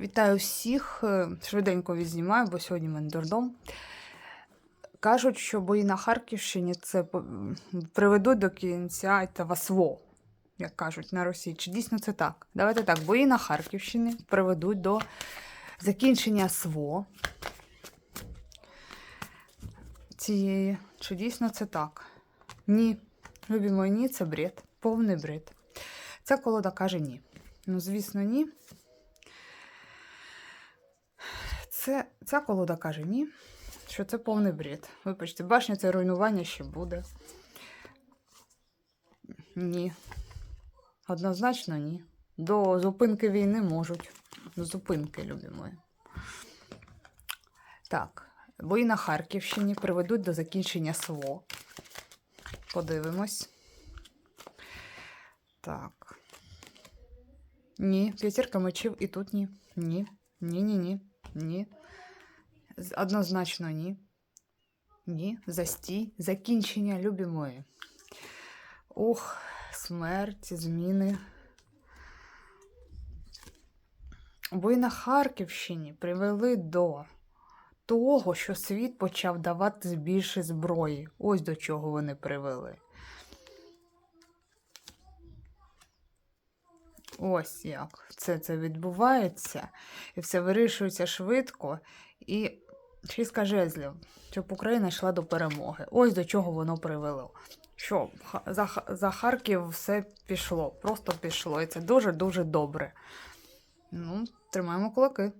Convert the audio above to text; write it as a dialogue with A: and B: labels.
A: Вітаю всіх. Е, Швиденько відзнімаю, бо сьогодні в мене дурдом. Кажуть, що бої на Харківщині це приведуть до кінця этого СВО, як кажуть на Росії. Чи дійсно це так? Давайте так, бої на Харківщині приведуть до закінчення СВО. Цієї. Чи дійсно це так? Ні. Любі мої, ні, це бред. Повний бред. Ця колода каже ні. Ну, звісно, ні. Це, ця колода каже ні, що це повний бред. Вибачте, башня це руйнування ще буде. Ні. Однозначно ні. До зупинки війни можуть. Зупинки, любі мої. Так, бої на Харківщині приведуть до закінчення СВО. Подивимось. Так. Ні, п'ятірка мечів і тут ні. Ні. Ні, ні, Однозначно ні. Ні. Застій. Закінчення, любі мої. Ух, смерть, зміни. Бої на Харківщині привели до того, що світ почав давати більше зброї. Ось до чого вони привели. Ось як це, це відбувається, і все вирішується швидко. І шістка жезлів, щоб Україна йшла до перемоги. Ось до чого воно привело. Що за, за Харків все пішло, просто пішло. І це дуже-дуже добре. Ну, тримаємо кулаки.